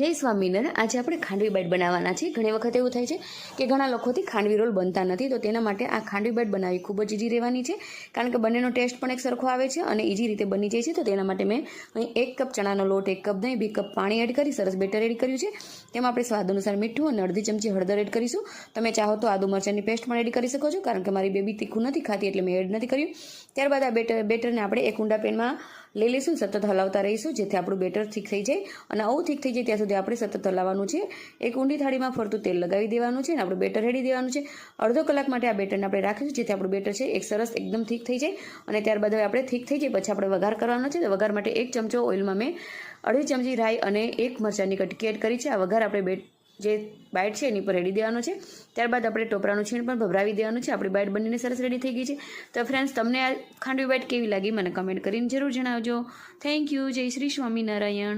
જય સ્વામિનારાયણ. આજે આપણે ખાંડવી બાઈટ બનાવવાના છે ઘણી વખત એવું થાય છે કે ઘણા લોકોથી ખાંડવી રોલ બનતા નથી, તો તેના માટે આ ખાંડવી બાઈટ બનાવવી ખૂબ જ ઇઝી રહેવાની છે. કારણ કે બંનેનો ટેસ્ટ પણ એક સરખો આવે છે અને ઇઝી રીતે બની જાય છે. તો તેના માટે મેં અહીં એક કપ ચણાનો લોટ, એક કપ દહીં, બે કપ પાણી એડ કરી, સરસ બેટર એડ કર્યું છે. તેમાં આપણે સ્વાદ અનુસાર મીઠું અને અડધી ચમચી હળદર એડ કરીશું. તમે ચાહો તો આદુ મરચાંની પેસ્ટ પણ એડ કરી શકો છો, કારણ કે મારી બેબી તીખું નથી ખાતી એટલે મેં એડ નથી કર્યું. ત્યારબાદ આ બેટર, બેટરને આપણે એક ઊંડા પેનમાં લઈ લઈશું, સતત હલાવતા રહીશું, જેથી આપણું બેટર ઠીક થઈ જાય અને આવું ઠીક થઈ જાય ત્યાં સુધી આપણે સતત હલાવવાનું છે. એક ઊંડી થાળીમાં ફરતું તેલ લગાવી દેવાનું છે અને આપણું બેટર રેડી દેવાનું છે. અડધો કલાક માટે આ બેટરને આપણે રાખીશું, જેથી આપણું બેટર છે, એક સરસ એકદમ ઠીક થઈ જાય અને ત્યારબાદ હવે આપણે ઠીક થઈ જાય, પછી આપણે વઘાર કરવાનો છે. વઘાર માટે એક ચમચો ઓઇલમાં મેં અઢી ચમચી રાઈ અને એક મરચાંની કટકી એડ કરી છે. આ વઘાર આપણે બેટ જે બાઇટ છે એની પર રેડી દેવાનો છે. ત્યારબાદ આપણે ટોપરાનું છીણ પણ ભભરાવી દેવાનું છે. આપણી બાઇટ બનીને સરસ રેડી થઈ ગઈ છે. તો ફ્રેન્ડ્સ તમને આ ખાંડવી બાઇટ કેવી લાગી? મને કમેન્ટ કરીને જરૂર જણાવજો. થેન્ક યુ જય શ્રી સ્વામિનારાયણ.